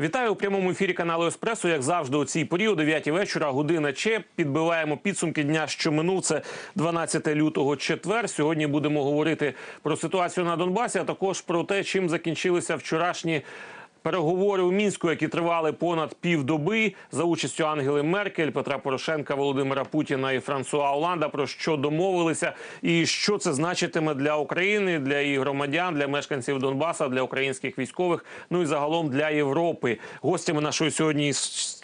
Вітаю у прямому ефірі каналу Еспресо. Як завжди, у цій порі, о 9 вечора, година Че. Підбиваємо підсумки дня, що минув. Це 12 лютого четвер. Сьогодні будемо говорити про ситуацію на Донбасі, а також про те, чим закінчилися вчорашні. Переговори у мінську, які тривали понад півдоби за участю Ангели Меркель, Петра Порошенка, Володимира Путіна і Франсуа Оланда. Про що домовилися, і що це значитиме для України, для її громадян, для мешканців Донбаса, для українських військових, ну і загалом для Європи. Гостями нашої сьогодні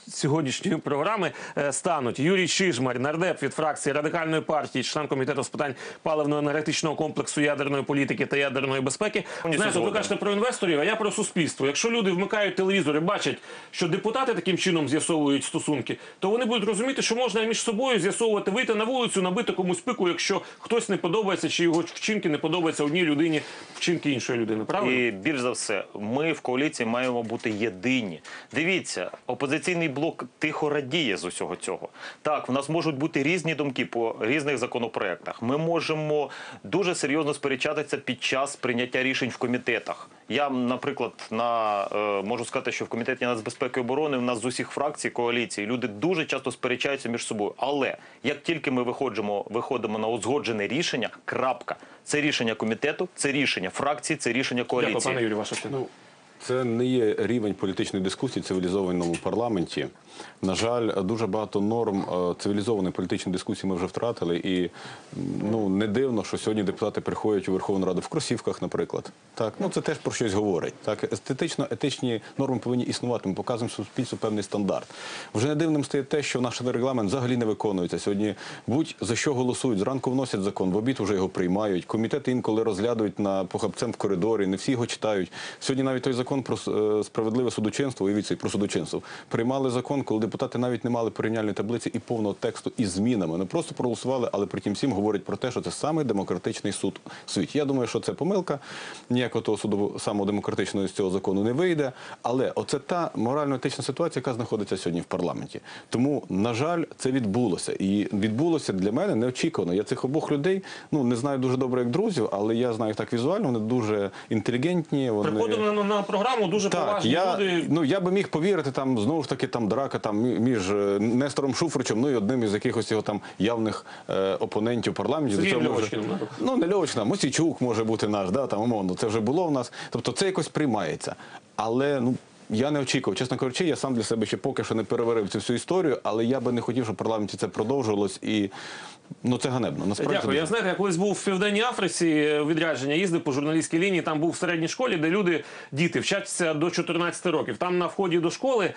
сьогоднішньої програми е, стануть Юрій Шижмар, нардеп від фракції радикальної партії, член комітету з питань паливно-енергетичного комплексу ядерної політики та ядерної безпеки. Знаєте, ви кажете про інвесторів, а я про суспільство. Якщо люди вмикають телевізор і бачать, що депутати таким чином з'ясовують стосунки, то вони будуть розуміти, що можна між собою з'ясовувати, вийти на вулицю, набити комусь пику, якщо хтось не подобається, чи його вчинки не подобаються одній людині, вчинки іншої людини. Правильно? І більш за все, ми в коаліції маємо бути єдині. Дивіться, опозиційний блок тихо радіє з усього цього. Так, в нас можуть бути різні думки по різних законопроектах. Ми можемо дуже серйозно сперечатися під час прийняття рішень в комітетах. Я, наприклад, на е, можу сказати, що в комітеті нацбезпеки і оборони в нас з усіх фракцій коаліції люди дуже часто сперечаються між собою. Але як тільки ми виходимо, виходимо на узгоджене рішення, крапка, це рішення комітету, це рішення фракції, це рішення Дякую, коаліції. пане Юрію, ваша оцінка. Це не є рівень політичної дискусії в цивілізованому парламенті. На жаль, дуже багато норм е, цивілізованої політичної дискусії ми вже втратили. І ну не дивно, що сьогодні депутати приходять у Верховну Раду в кросівках, наприклад. Так, ну це теж про щось говорить. Так, естетично, етичні норми повинні існувати. Ми показуємо суспільству певний стандарт. Вже не дивним стає те, що наш регламент взагалі не виконується. Сьогодні будь за що голосують. Зранку вносять закон, в обід вже його приймають. Комітети інколи розглядують на похабцем в коридорі. Не всі його читають. Сьогодні навіть той закон про е, справедливе судочинство, уявіть собі, про судочинство. Приймали закон, коли депутати навіть не мали порівняльної таблиці і повного тексту із змінами. Не просто проголосували, але при тім всім говорять про те, що це самий демократичний суд у світі. Я думаю, що це помилка. Ніякого того суду самого демократичного з цього закону не вийде. Але оце та морально-етична ситуація, яка знаходиться сьогодні в парламенті. Тому, на жаль, це відбулося. І відбулося для мене неочікувано. Я цих обох людей ну не знаю дуже добре як друзів, але я знаю їх так візуально. Вони дуже інтелігентні. Вони Приходимо на, на програму дуже так, поважні я, люди. ну, я би міг повірити, там знову ж таки там драка там, між е, Нестором Шуфричем, ну і одним із якихось його там явних е, опонентів парламенту. ну не Льовочкина, Мосійчук може бути наш, да, там, умовно, це вже було в нас. Тобто це якось приймається. Але ну. Я не очікував, чесно кажучи, я сам для себе ще поки що не переварив цю всю історію, але я би не хотів, щоб в парламенті це продовжувалось і ну це ганебно. Насправді Дякую. Я знаєте, я колись був в Південній Африці е, відрядження, їздив по журналістській лінії. Там був в середній школі, де люди, діти вчаться до 14 років. Там на вході до школи.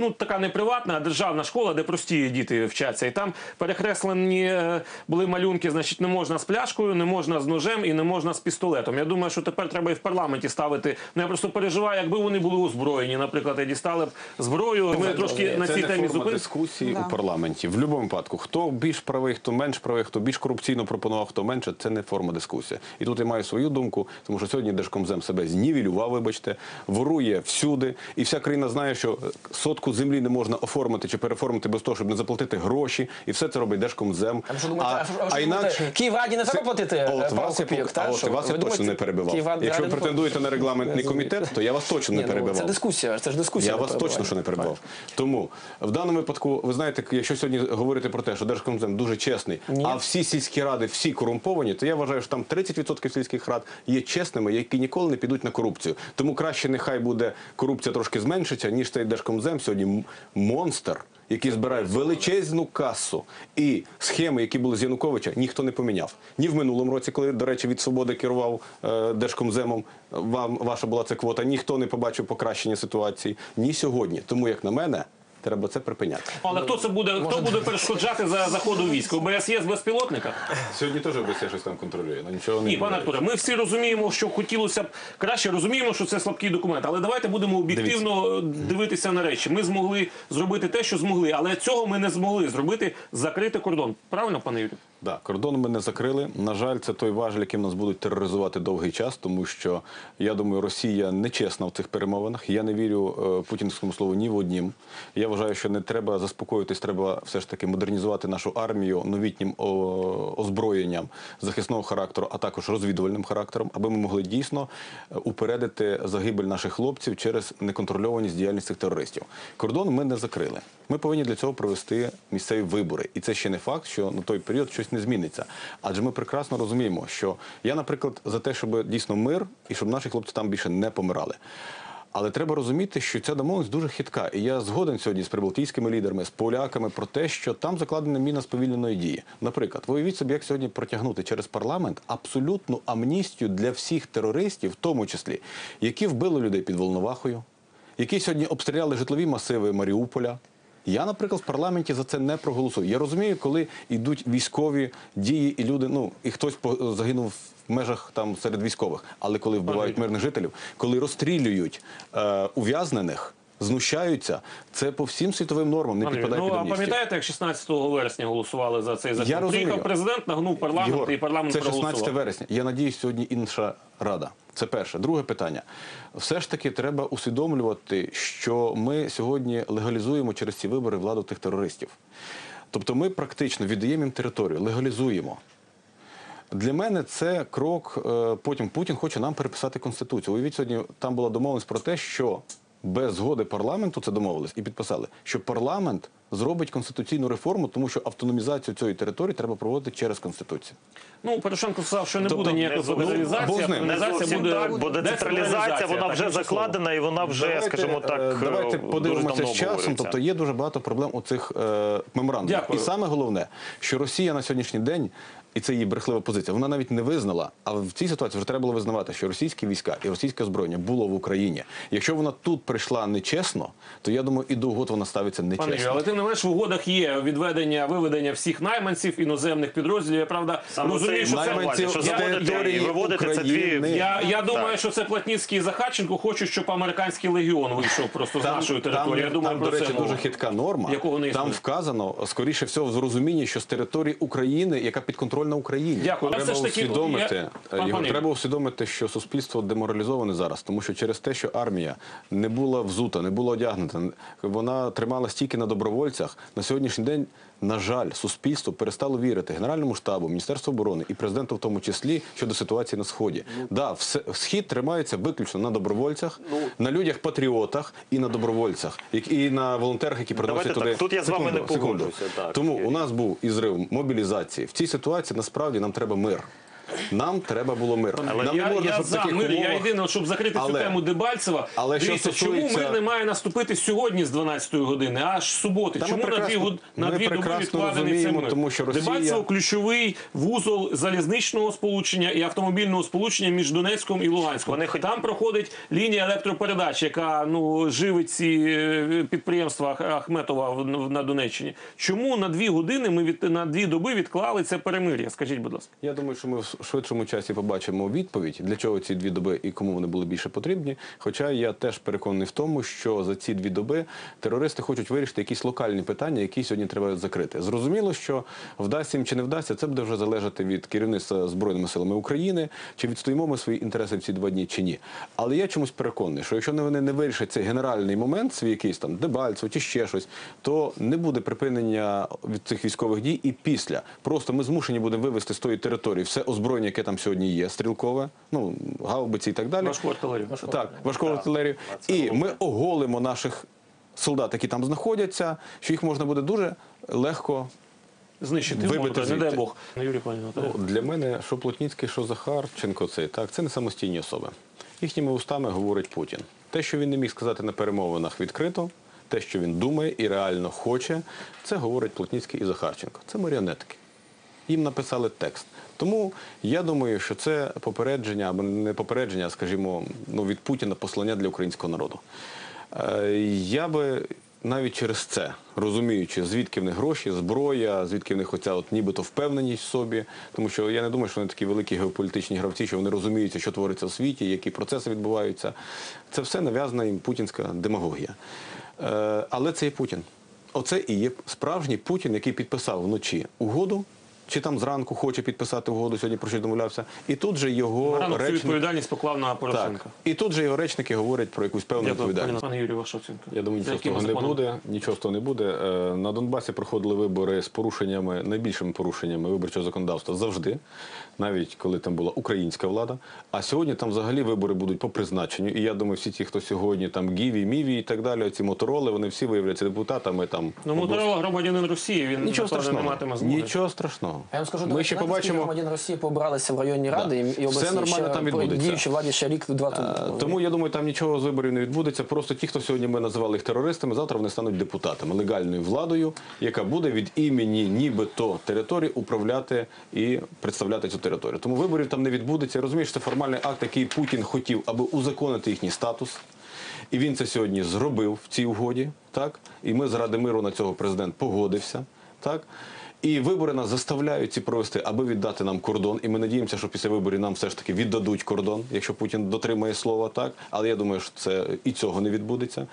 Ну, така не приватна, а державна школа, де прості діти вчаться. І там перекреслені е, були малюнки, значить, не можна з пляшкою, не можна з ножем і не можна з пістолетом. Я думаю, що тепер треба і в парламенті ставити. Ну, я просто переживаю, якби вони були озброєні, наприклад, і дістали б зброю. Ми трошки на цій темі форма зупинимося. дискусії у парламенті. В будь-якому випадку, хто більш правий, хто менш правий, хто більш корупційно пропонував, хто менше, це не форма дискусії. І тут я маю свою думку, тому що сьогодні Держкомзем себе знівелював, вибачте, ворує всюди, і вся країна знає, що сотку землі не можна оформити чи переформити без того, щоб не заплатити гроші, і все це робить Держкомзем. А ви що думаєте, а, що- а що Київраді не треба платити е, пару копійок, а от вас я точно не перебивав. Якщо ви претендуєте на регламентний комітет, то я вас точно не ну, перебивав. Це дискусія, це ж дискусія. Я вас точно що не перебував. Тому в даному випадку, ви знаєте, якщо сьогодні говорити про те, що Держкомзем дуже чесний, а всі сільські ради всі корумповані, то я вважаю, що там 30% сільських рад є чесними, які ніколи не підуть на корупцію. Тому краще нехай буде корупція трошки зменшиться, ніж цей Держкомзем сьогодні монстр. Який збирає величезну касу і схеми, які були з Януковича, ніхто не поміняв. Ні в минулому році, коли, до речі, від свободи керував е, Держкомземом, вам ваша була ця квота. Ніхто не побачив покращення ситуації. Ні сьогодні. Тому, як на мене, треба це припиняти. Але хто це буде? Хто буде перешкоджати за заходом військ? ОБСЄ з безпілотника? Сьогодні теж ОБСЄ щось там контролює. Ну нічого не Ні, пане Артуре, ми всі розуміємо, що хотілося б краще розуміємо, що це слабкий документ. Але давайте будемо об'єктивно дивитися на речі. Ми змогли зробити те, що змогли, але цього ми не змогли зробити закрити кордон. Правильно, пане Юрію? Да, кордон ми не закрили. На жаль, це той важель, яким нас будуть тероризувати довгий час, тому що я думаю, Росія нечесна в цих перемовинах. Я не вірю е, путінському слову ні в однім. Я вважаю, що не треба заспокоїтись, треба все ж таки модернізувати нашу армію новітнім озброєнням захисного характеру, а також розвідувальним характером, аби ми могли дійсно е, упередити загибель наших хлопців через неконтрольованість діяльності цих терористів. Кордон ми не закрили. Ми повинні для цього провести місцеві вибори, і це ще не факт, що на той період щось не зміниться. Адже ми прекрасно розуміємо, що я, наприклад, за те, щоб дійсно мир і щоб наші хлопці там більше не помирали. Але треба розуміти, що ця домовленість дуже хитка. І я згоден сьогодні з прибалтійськими лідерами, з поляками про те, що там закладена міна сповільненої дії. Наприклад, уявіть собі, як сьогодні протягнути через парламент абсолютну амністію для всіх терористів, в тому числі, які вбили людей під Волновахою, які сьогодні обстріляли житлові масиви Маріуполя. Я, наприклад, в парламенті за це не проголосую. Я розумію, коли йдуть військові дії, і люди, ну і хтось загинув в межах там серед військових, але коли вбивають мирних жителів, коли розстрілюють е, ув'язнених, знущаються, це по всім світовим нормам не підпадає ну під а пам'ятаєте, як 16 вересня голосували за цей закон? Я розумію. Приїхав президент, нагнув парламент Єгор, і парламент це 16 проголосував. вересня. Я надіюсь, сьогодні інша рада. Це перше. Друге питання. Все ж таки треба усвідомлювати, що ми сьогодні легалізуємо через ці вибори владу тих терористів. Тобто ми практично віддаємо їм територію, легалізуємо. Для мене це крок. е, Потім Путін хоче нам переписати конституцію. Уявіть, сьогодні там була домовленість про те, що без згоди парламенту це домовились і підписали, що парламент зробить конституційну реформу, тому що автономізацію цієї території треба проводити через конституцію. Ну, Порошенко сказав, що не Тобто, буде ніякої федералізації. Не зовсім буде так, бо децентралізація вона вже так, закладена і вона вже, Давайте, скажімо так, е, давайте подивимося з часом. Тобто є дуже багато проблем у цих е, меморандумах. Дякую. І саме головне, що Росія на сьогоднішній день. І це її брехлива позиція. Вона навіть не визнала, а в цій ситуації вже треба було визнавати, що російські війська і російське озброєння було в Україні. Якщо вона тут прийшла нечесно, то я думаю, і до угод вона ставиться Пане нечесно. але тим не менш в угодах є відведення, виведення всіх найманців іноземних підрозділів. Я правда Саме розумію, що це Найманців що території виводити це дві- Я, я думаю, Так. що це Платніцький і Захарченко хочуть, щоб американський легіон вийшов просто з нашої території. Я думаю, там, про до це речі, мова. дуже хитка норма. Якого не там вказано, скоріше всього, в розумінні, що з території України, яка підконтрольна Україні. Дякую. Треба таки, усвідомити, я- е, Ігор, Панів. треба усвідомити, що суспільство деморалізоване зараз, тому що через те, що армія не була взута, не була одягнута, вона тримала стільки на добровольцях. На сьогоднішній день, на жаль, суспільство перестало вірити Генеральному штабу, Міністерству оборони і президенту в тому числі щодо ситуації на сході. Да, все схід тримається виключно на добровольцях, Ну, на людях-патріотах і на добровольцях, як- і на волонтерах, які приносять туди. так, тут я з вами не погоджуюся, Тому у нас був і зрив мобілізації. В цій ситуації насправді нам треба мир. Нам треба було мир. Але нам я, не можна, я щоб за таких мир. Я умовах... єдине, щоб закрити цю Але- тему Дебальцева. але що дивіться, чому стосується- мир не має наступити сьогодні з 12 години, аж з суботи? Та ми чому на дві, прекрасно- год- на ми дві доби прекрасно відкладений цей розуміємо, мир? тому що Росія- Дебальцево ключовий вузол залізничного сполучення і автомобільного сполучення між Донецьком і Луганськом. Вони хоч- Там проходить лінія електропередач, яка ну живить ці е, підприємства Ах- Ахметова в- на Донеччині. Чому на дві години ми від на дві доби відклали це перемир'я? Скажіть, будь ласка. Я думаю, що ми в швидшому часі побачимо відповідь, для чого ці дві доби і кому вони були більше потрібні. Хоча я теж переконаний в тому, що за ці дві доби терористи хочуть вирішити якісь локальні питання, які сьогодні треба закрити. Зрозуміло, що вдасться їм чи не вдасться, це буде вже залежати від керівництва збройними силами України, чи відстоїмо ми свої інтереси в ці два дні, чи ні. Але я чомусь переконаний, що якщо вони не вирішать цей генеральний момент, свій якийсь там Дебальцево чи ще щось, то не буде припинення від цих військових дій. І після просто ми змушені будемо вивести з тої території все озброєння, яке там сьогодні є, стрілкове, ну гаубиці і так далі. Важку артилерію. Так, важку артилерію. І ми оголимо наших солдат, які там знаходяться, що їх можна буде дуже легко. Знищити Вибити не дай. Бог. Юрій пані Ну, для мене що Плотніцький, що Захарченко, цей так, це не самостійні особи. Їхніми устами говорить Путін. Те, що він не міг сказати на перемовинах відкрито, те, що він думає і реально хоче, це говорить Плотніцький і Захарченко. Це маріонетки. Їм написали текст. Тому я думаю, що це попередження або не попередження, а скажімо, ну, від Путіна послання для українського народу. Е, Я би навіть через це, розуміючи, звідки в них гроші, зброя, звідки в них оця от нібито впевненість в собі, тому що я не думаю, що вони такі великі геополітичні гравці, що вони розуміються, що твориться в світі, які процеси відбуваються. Це все нав'язана їм путінська демагогія. Е, Але це є Путін. Оце і є справжній Путін, який підписав вночі угоду чи там зранку хоче підписати угоду, сьогодні про що домовлявся. І тут же його Рано цю речник, відповідальність поклав на Порошенка. так, і тут же його речники говорять про якусь певну відповідальність. пане Юрію, ваша оцінка. Я думаю, нічого з того не буде. Нічого з того не буде. Е, На Донбасі проходили вибори з порушеннями, найбільшими порушеннями виборчого законодавства завжди, навіть коли там була українська влада. А сьогодні там взагалі вибори будуть по призначенню. І я думаю, всі ті, хто сьогодні там Гіві, Міві і так далі, ці мотороли, вони всі виявляться депутатами. Там Ну, Моторола громадянин Росії, він Нічого страшного. не матиме змоги. Нічого страшного. Я вам скажу, Ми ще побачимо. громадян Росії побралися в районні ради і, і Все нормально ще там відбудеться. діючій владі ще рік два тому. Е, Тому я думаю, там нічого з виборів не відбудеться. Просто ті, хто сьогодні ми називали їх терористами, завтра вони стануть депутатами, легальною владою, яка буде від імені нібито території управляти і представляти цю територію. Тому виборів там не відбудеться. Що це формальний акт, який Путін хотів, аби узаконити їхній статус. І він це сьогодні зробив в цій угоді. Так і ми заради миру на цього президент погодився. Так. І вибори нас заставляють ці провести, аби віддати нам кордон. І ми надіємося, що після виборів нам все ж таки віддадуть кордон, якщо Путін дотримає слова так. Але я думаю, що це і цього не відбудеться.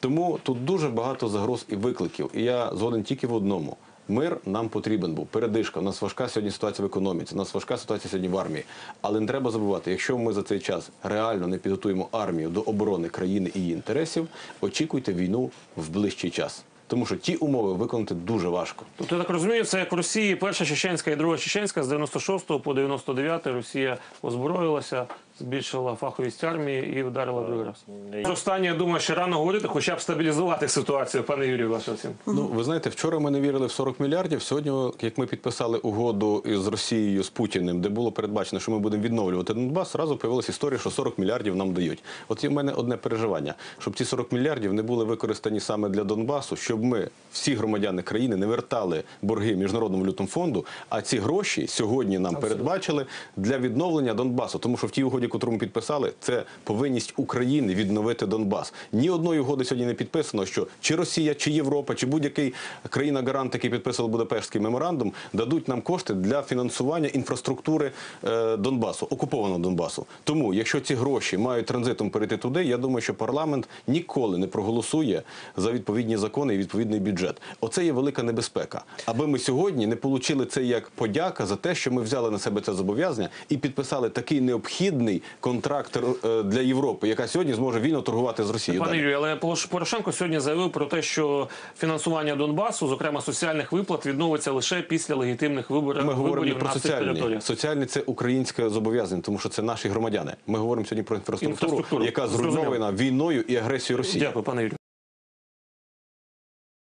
Тому тут дуже багато загроз і викликів. І я згоден тільки в одному. Мир нам потрібен був. Передишка. У нас важка сьогодні ситуація в економіці. У нас важка ситуація сьогодні в армії. Але не треба забувати, якщо ми за цей час реально не підготуємо армію до оборони країни і її інтересів, очікуйте війну в ближчий час. Тому що ті умови виконати дуже важко. Тобто, так розумію, це як в Росії перша чеченська і друга чеченська з 96 по 99 Росія озброїлася, збільшила фаховість армії і вдарила другий раз. Останнє, я думаю, ще рано говорити, хоча б стабілізувати ситуацію, пане Юрію, ваша оцінка. Ну, ви знаєте, вчора ми не вірили в 40 мільярдів. Сьогодні, як ми підписали угоду з Росією з Путіним, де було передбачено, що ми будемо відновлювати Донбас, зразу появилася історія, що 40 мільярдів нам дають. От є в мене одне переживання, щоб ці 40 мільярдів не були використані саме для Донбасу, щоб ми, всі громадяни країни, не вертали борги міжнародному валютному фонду. А ці гроші сьогодні нам передбачили для відновлення Донбасу. Тому що в тій угоді, яку ми підписали, це повинність України відновити Донбас. Ні одної угоди сьогодні не підписано, що чи Росія, чи Європа, чи будь-який країна-гарант, який підписував Будапештський меморандум, дадуть нам кошти для фінансування інфраструктури е, Донбасу, окупованого Донбасу. Тому, якщо ці гроші мають транзитом перейти туди, я думаю, що парламент ніколи не проголосує за відповідні закони і відповідний бюджет. Оце є велика небезпека. Аби ми сьогодні не отримали це як подяка за те, що ми взяли на себе це зобов'язання і підписали такий необхідний контракт е, для Європи, яка сьогодні зможе вільно торгувати з Росією. Пане. Юрію, але Порошенко сьогодні заявив про те, що фінансування Донбасу, зокрема соціальних виплат, відновиться лише після легітимних виборів, Ми говоримо про соціальні. Соціальні це українське зобов'язання, тому що це наші громадяни. Ми говоримо сьогодні про інфраструктуру, Інфраструктуру. яка зруйнована війною і агресією Росії. Дякую, пане Юрію.